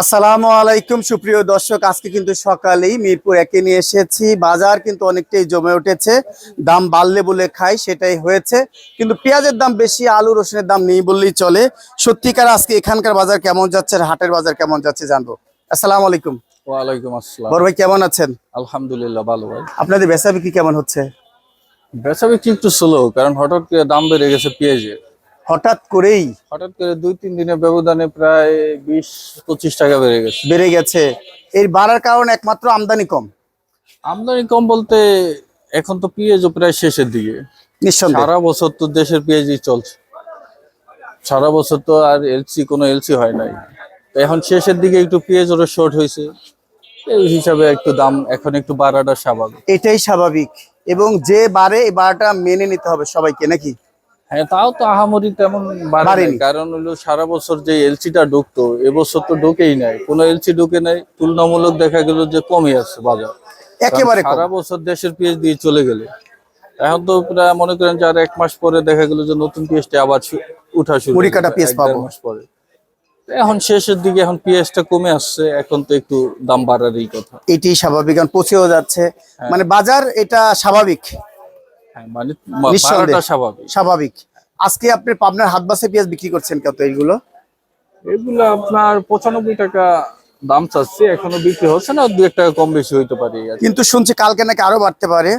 আসসালামু আলাইকুম সুপ্রিয় দর্শক। আজকে কিন্তু সকালেই মিরপুর একে নিয়ে এসেছি। বাজার কিন্তু অনেকটাই জমে উঠেছে। দাম বাড়লে বলে খাই সেটাই হয়েছে। কিন্তু পেঁয়াজের দাম বেশি আলু রসুনের দাম নেই বললেই চলে। সত্যিকার আজকে এখানকার বাজার কেমন যাচ্ছে আর হাটের বাজার কেমন যাচ্ছে জানব। আসসালামু আলাইকুম। ওয়ালাইকুম আসসালাম। বড় ভাই কেমন আছেন? আলহামদুলিল্লাহ ভালো ভাই। আপনাদের বেচা বিক্রি কেমন হচ্ছে? বেচা বিক্রি একটু স্লো কারণ হঠাৎ দাম বেড়ে গেছে পেঁয়াজের। হঠাৎ করেই হঠাৎ করে দুই তিন দিনের ব্যবধানে প্রায় বিশ পঁচিশ টাকা বেড়ে গেছে। বেড়ে গেছে। এর বাড়ার কারণ একমাত্র আমদানি কম। আমদানি কম বলতে এখন তো পেঁয়াজও প্রায় শেষের দিকে। নিঃসন্দেহে। সারা বছর তো দেশের পেঁয়াজই চলছে। সারা বছর তো আর এলসি কোনো এলসি হয় নাই। তো এখন শেষের দিকে একটু পেঁয়াজ ওরা শর্ট হয়েছে। এই হিসাবে একটু দাম এখন একটু বাড়াটা স্বাভাবিক। এটাই স্বাভাবিক। এবং যে বাড়ে এই বাড়াটা মেনে নিতে হবে সবাইকে নাকি? হ্যাঁ তাও তো আহামরি তেমন বাড়েনি। কারণ হলো সারা বছর যে এলসিটা ঢুকতো এবছর তো ঢুকেই নাই। কোনো এলসি ঢুকে নাই তুলনামূলক দেখা গেল যে কমই আছে বাজার। একেবারে সারা বছর দেশের পেঁয়াজ দিয়ে চলে গেলে। এখন তো প্রায় মনে করেন যে আর এক মাস পরে দেখা গেল যে নতুন পেঁয়াজটা আবার উঠা শুরু মুড়ি হলো, কাটা পেঁয়াজ এক পাবো। মাস পরে। এখন শেষের দিকে এখন পেঁয়াজটা কমে আসছে এখন তো একটু দাম বাড়ারই কথা। এটি স্বাভাবিক কারণ পচেও যাচ্ছে। মানে বাজার এটা স্বাভাবিক। হ্যাঁ মানে মা- নিঃসন্দেহে। বাড়াটা স্বাভাবিক। স্বাভাবিক। আজকে আপনি পাবনার হাত বাসে পেঁয়াজ বিক্রি করছেন কত এইগুলো এগুলো আপনার পঁচানব্বই টাকা দাম চাচ্ছে এখনও বিক্রি হচ্ছে না দু এক টাকা কম বেশি হইতে পারে। কিন্তু শুনছি কালকে নাকি আরও বাড়তে পারে।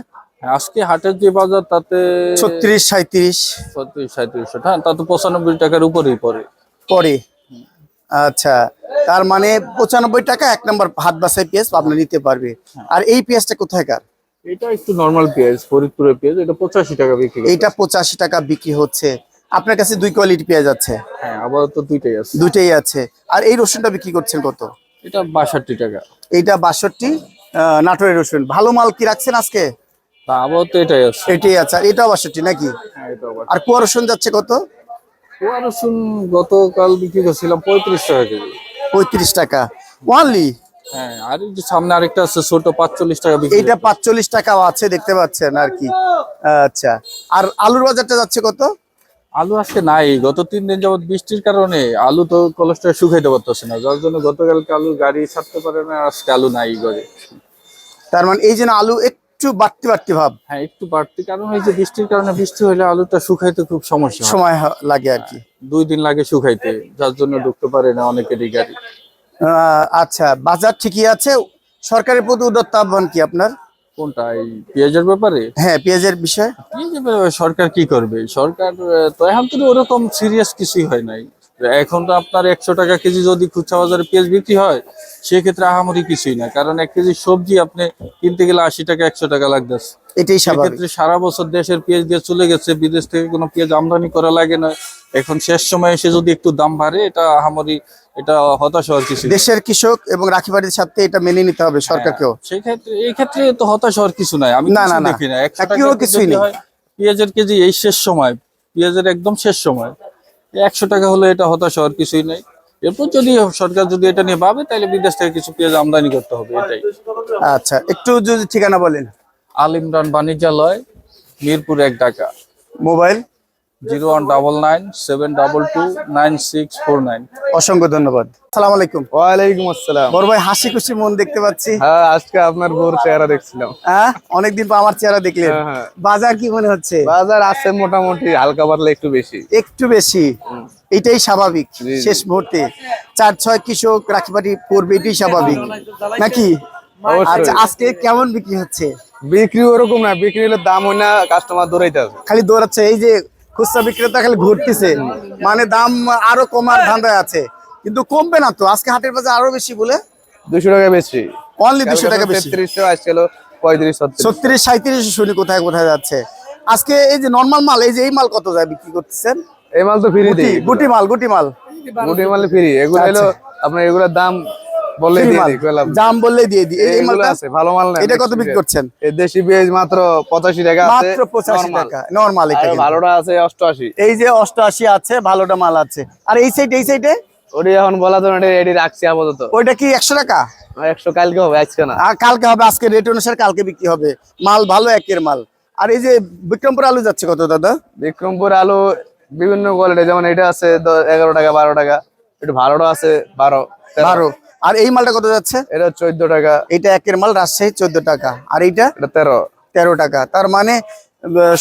আজকে হাটের যে বাজার তাতে ছত্রিশ সাঁত্রিশ ছত্রিশ সাঁত্রিশ হ্যাঁ তা তো পঁচানব্বই টাকার উপরেই পড়ে। পরে আচ্ছা তার মানে পঁচানব্বই টাকা এক নম্বর হাত বাসায় পেঁয়াজ আপনি নিতে পারবে। আর এই পেঁয়াজটা কোথায়কার এটা একটু নর্মাল পেঁয়াজ ফরিদপুরের পেঁয়াজ এটা পঁচাশি টাকা বিক্রি। এইটা পঁচাশি টাকা বিক্রি হচ্ছে। আপনার কাছে দুই কোয়ালিটি পেঁয়াজ আছে? হ্যাঁ আবার দুইটাই আছে। দুইটাই আছে। আর এই রসুনটা বিক্রি করছেন কত? এটা বাষট্টি টাকা। এইটা বাষট্টি নাটোরের রসুন। ভালো মাল কি রাখছেন আজকে? তা এটাই আছে। এটাই আছে। আর এটাও বাষট্টি নাকি? হ্যাঁ আর কুয়া রসুন যাচ্ছে কত? কুয়া রসুন গতকাল বিক্রি করছিলাম পঁয়ত্রিশ টাকা কেজি। পঁয়ত্রিশ টাকা। ওয়ানলি? হ্যাঁ আর এই যে সামনে আরেকটা আছে ছোট পাঁচচল্লিশ টাকা বিক্রি টাকাও আছে দেখতে পাচ্ছেন আর কি। আচ্ছা আর আলুর বাজারটা যাচ্ছে কত? আলু আজকে নাই গত তিন দিন যাবত বৃষ্টির কারণে আলু তো শুকাইতে পারতেছে না যার জন্য গতকালকে আলু গাড়ি ছাড়তে পারে না আজকে আলু নাই ঘরে। তার মানে এই জন্য আলু একটু বাড়তি বাড়তি ভাব? হ্যাঁ একটু বাড়তি কারণ এই যে বৃষ্টির কারণে বৃষ্টি হলে আলুটা শুকাইতে খুব সমস্যা সময় লাগে আর কি। দুই দিন লাগে শুকাইতে যার জন্য ঢুকতে পারে না অনেকেরই গাড়ি। আচ্ছা বাজার ঠিকই আছে? সরকারের প্রতি উদ্যত্ত আহ্বান কি আপনার? কোনটা এই পেঁয়াজের ব্যাপারে? হ্যাঁ পেঁয়াজের বিষয়। পেঁয়াজের ব্যাপারে সরকার কি করবে? সরকার আহ, তো এখন তো ওরকম সিরিয়াস কিছুই হয় নাই। এখন তো আপনার একশো টাকা কেজি যদি খুচরা বাজারে পেঁয়াজ বিক্রি হয় সেক্ষেত্রে আহামরি কিছুই না কারণ এক কেজি সবজি আপনি কিনতে গেলে আশি টাকা একশো টাকা লাগতেছে। এটাই সেক্ষেত্রে সারা বছর দেশের পেঁয়াজ দিয়ে চলে গেছে বিদেশ থেকে কোনো পেঁয়াজ আমদানি করা লাগে না। এখন শেষ সময় এসে যদি একটু দাম বাড়ে এটা আহামরি এটা হতাশ হওয়ার কিছু। দেশের কৃষক এবং রাখিবাড়ির সাথে এটা মেনে নিতে হবে সরকারকেও। সেই ক্ষেত্রে এই ক্ষেত্রে তো হতাশ হওয়ার কিছু নাই। আমি না, না। দেখি না। একশো কিছুই নেই। পেঁয়াজের কেজি এই শেষ সময়। পেঁয়াজের একদম শেষ সময়। একশো টাকা হলে এটা হতাশ হওয়ার কিছুই নাই। এরপর যদি সরকার যদি এটা নিয়ে ভাবে তাহলে বিদেশ থেকে কিছু পেঁয়াজ আমদানি করতে হবে এটাই। আচ্ছা একটু যদি ঠিকানা বলেন। আল ইমরান বাণিজ্যালয় মিরপুর এক Dhaka. Mobile? Zero one double nine seven double two nine six four nine. অসংখ্য ধন্যবাদ। সালাম আলাইকুম। ওয়ালাইকুম আসসালাম। বড় ভাই হাসি খুশি মন দেখতে পাচ্ছি। হ্যাঁ আজকে আপনার বোর চেহারা দেখছিলাম। হ্যাঁ অনেকদিন পর আমার চেহারা দেখলেন। হ্যাঁ, হ্যাঁ। বাজার কি মনে হচ্ছে? বাজার আছে মোটামুটি হালকা পাতলা একটু বেশি। একটু বেশি। এটাই স্বাভাবিক শেষ মুহূর্তে। চার ছয় কৃষক রাখিবাড়ি পড়বে এটাই স্বাভাবিক। নাকি? আচ্ছা আজকে কেমন বিক্রি হচ্ছে? বিক্রি ওরকম না বিক্রি হলে দাম হয় না কাস্টমার দৌড়াইতে খালি দৌড়াচ্ছে এই যে খুচরা বিক্রেতা খালি ঘুরতেছে। মানে দাম আরও কমার ধান্দায় আছে। কিন্তু কমবে না তো? আজকে হাটের বাজার আরও বেশি বলে? দুশো টাকা বেশি। অনলি দুশো টাকা বেশি। তেত্রিশশো আজকাল পঁয়ত্রিশ ছত্রিশ। সাঁত্রিশ শুনি কোথায় কোথায় যাচ্ছে। আজকে এই যে নর্মাল মাল এই যে এই মাল কত যায় বিক্রি করতেছেন? এই মাল তো ফ্রি গুটি মাল গুটি মাল। গুটি মাল ফ্রি এগুলো হলো আপনার এগুলোর দাম বললে দিয়ে দিই দাম বললেই দিয়ে দিই। এই- মালটা আছে ভালো মাল না এটা কত বিক্রি করছেন? এই দেশি পেঁয়াজ মাত্র পঁচাশি টাকা আছে মাত্র পঁচাশি normal। টাকা নর্মাল এটা ভালোটা আছে অষ্টআশি। এই যে অষ্টআশি আছে ভালোটা মাল আছে। আর এই সাইড এই সাইডে ওটি এখন বলা তো না রাখছি আপাতত। ওইটা কি একশো টাকা? একশো কালকে হবে আজকে না। আর কালকে হবে আজকে রেট অনুসারে কালকে বিক্রি হবে। মাল ভালো একের মাল। আর এই যে বিক্রমপুর আলু যাচ্ছে কত দাদা? বিক্রমপুর আলু বিভিন্ন কোয়ালিটি যেমন এটা আছে এগারো টাকা বারো টাকা। একটু ভালোটা আছে বারো বারো। আর এই মালটা কত যাচ্ছে? এটা চোদ্দ টাকা। এটা একের মাল রাজশাহী চোদ্দ টাকা। আর এইটা? তেরো। তেরো টাকা। তার মানে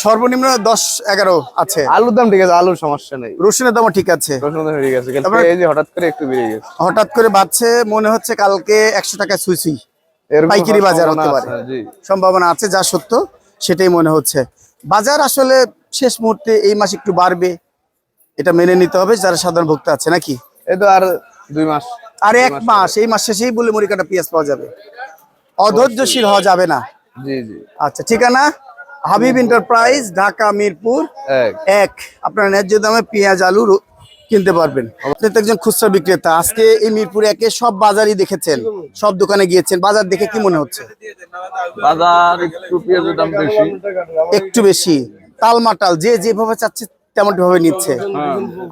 সর্বনিম্ন দশ এগারো আছে। আলুর দাম ঠিক আছে আলুর সমস্যা নেই। রসুনের দামও ঠিক আছে। রসুন দাম ঠিক আছে এই যে হঠাৎ করে একটু বেড়ে গেছে। হঠাৎ করে বাড়ছে মনে হচ্ছে কালকে একশো টাকা সুই সুই এরকম পাইকারি বাজার হতে পারে। সম্ভাবনা আছে যা সত্য সেটাই মনে হচ্ছে। বাজার আসলে শেষ মুহূর্তে এই মাস একটু বাড়বে এটা মেনে নিতে হবে যারা সাধারণ ভোক্তা আছে নাকি? এই তো আর দুই মাস। আর এক মাস এই মাস শেষেই বলে মুড়ি কাটা পেঁয়াজ পাওয়া যাবে। অধৈর্যশীল হওয়া যাবে না। জি জি। আচ্ছা ঠিকানা? হাবিব এন্টারপ্রাইজ ঢাকা মিরপুর। এক। আপনার ন্যায্য দামে পেঁয়াজ আলু কিনতে পারবেন। আপনি তো একজন খুচরা বিক্রেতা। আজকে এই মিরপুর একে সব বাজারই দেখেছেন। সব দোকানে গিয়েছেন। বাজার দেখে কি মনে হচ্ছে? বাজার একটু পেঁয়াজের দাম বেশি। একটু বেশি। তালমাটাল যে যেভাবে চাচ্ছে তেমনটি ভাবে নিচ্ছে।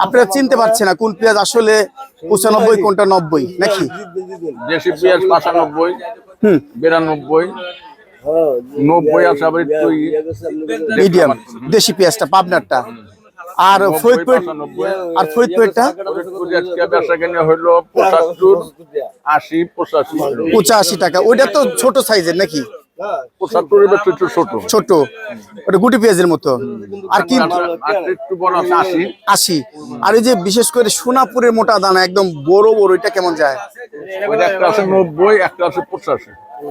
আপনারা চিনতে পারছেন না কোন পেঁয়াজ আসলে পঁচানব্বই কোনটা নব্বই নাকি? দেশি পেঁয়াজ পাঁচানব্বই হুম। বিরানব্বই নব্বই আছে আবার মিডিয়াম দেশি পেঁয়াজটা পাবনারটা। আর ফরিদপুর আর ফরিদপুরটা? হইল পঁচাত্তর আশি পঁচাশি। পঁচাশি টাকা। ওইটা তো ছোট সাইজের নাকি? ছোট। ছোট। ওটা গুটি পেঁয়াজের মতো। আর কি আর একটু বড় আছে আশি। আর এই যে বিশেষ করে সোনাপুরের মোটা দানা একদম বড় বড় এটা কেমন যায়?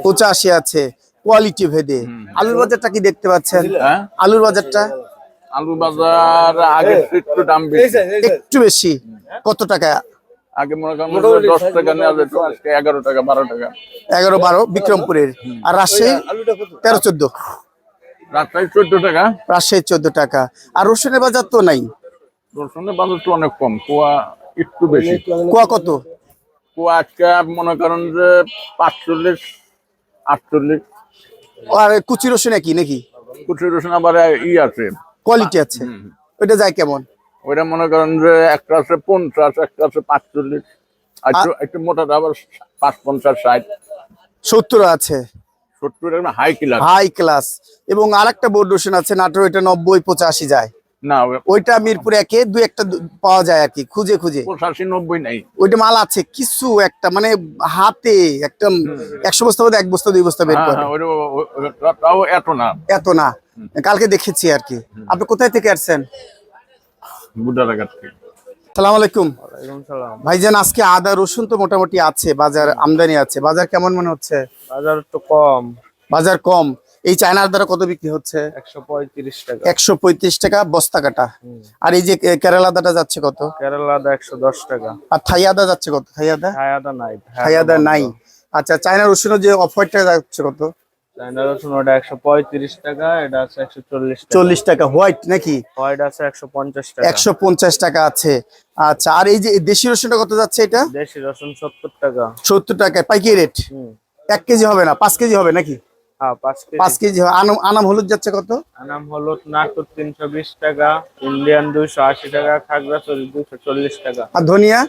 পঁচাশি। আছে কোয়ালিটি ভেদে। আলুর বাজারটা কি দেখতে পাচ্ছেন? হ্যাঁ? আলুর বাজারটা? আলু বাজার আগে একটু দাম বেশি। একটু বেশি? কত টাকা? আগে মনে করেন দশ টাকা নেওয়া যেত আজকে এগারো টাকা বারো টাকা। এগারো বারো বিক্রমপুরের। আর রাজশাহী? তেরো চোদ্দ। রাজশাহী চোদ্দ টাকা। রাজশাহী চোদ্দ টাকা। আর রসুনের বাজার তো নাই? রসুনের বাজার তো অনেক কম কুয়া একটু বেশি। কোয়া কত? কুয়া আজকে ওয়ান করেন যে পাঁচচল্লিশ আটচল্লিশ। আর কুচি রসুন একই নাকি? কুচি রসুন আবার ই আছে। কোয়ালিটি আছে। ওইটা যায় কেমন? ওইটা মনে করেন যে একটা আছে পঞ্চাশ একটা আছে পাঁচচল্লিশ আর একটু একটু মোটাটা আবার পাঁচ পঞ্চাশ ষাট। সত্তর আছে। সত্তর হাই কিলার হাই ক্লাস এবং আরেকটা বোর্ড রসুন আছে নাটোর ওইটা নব্বই পঁচাশি যায়। না ওইটা মিরপুর একে দু একটা পাওয়া যায় আর কি খুঁজে খুঁজে। পঁচাশি নব্বই নাই। ওইটা মাল আছে কিছু একটা মানে হাতে একটা একশো বস্তা মধ্যে এক বস্তা দুই বস্তা বের হ্যাঁ করে। হ্যাঁ এত না। এত না। কালকে দেখেছি আর কি। আপনি কোথায় থেকে আসছেন? বুধারা থেকে। সালাম আলাইকুম। ভাইজান আজকে আদা রসুন তো মোটামুটি আছে বাজার আমদানি আছে। বাজার কেমন মনে হচ্ছে? বাজার তো কম। বাজার কম। এই চায়নার দ্বারা কত বিক্রি হচ্ছে? একশো পঁয়ত্রিশ টাকা। একশো পঁয়ত্রিশ টাকা বস্তা কাটা। আর এই যে কেরালা আদাটা যাচ্ছে কত? কেরালা আদা একশো দশ টাকা। আর থাই আদা যাচ্ছে কত? থাই আদা? থাই আদা নাই। থাই আদা নাই। আচ্ছা চায়না রসুনের যে অফ হোয়াইটটা যাচ্ছে কত? রসুন ওটা একশো পঁয়ত্রিশ টাকা এটা আছে একশো চল্লিশ চল্লিশ টাকা হোয়াইট নাকি? হোয়াইট আছে একশো পঞ্চাশ টাকা। একশো পঞ্চাশ টাকা আছে। আচ্ছা আর এই যে দেশি রসুনটা কত যাচ্ছে এটা? দেশি রসুন সত্তর টাকা। সত্তর পাইকারি রেট? এক কেজি হবে না পাঁচ কেজি হবে নাকি? হ্যাঁ পাঁচ কেজি। আনাম হলুদ যাচ্ছে কত? আনাম হলুদ নাটুর তিনশো বিশ টাকা ইন্ডিয়ান দুইশো আশি টাকা খাগড়াছড়ি দুইশো চল্লিশ টাকা। আর ধনিয়া?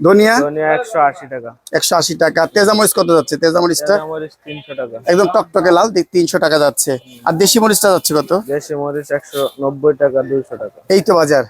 ধনিয়া? ধনিয়া একশো আশি টাকা। একশো আশি টাকা। তেজামরিচ কত যাচ্ছে? তেজামরিচটা? মরিচ তিনশো টাকা। একদম টকটকে লাল তিনশো টাকা যাচ্ছে। আর দেশি মরিচটা যাচ্ছে কত? দেশি মরিচ একশো নব্বই টাকা দুইশো টাকা। এই তো বাজার।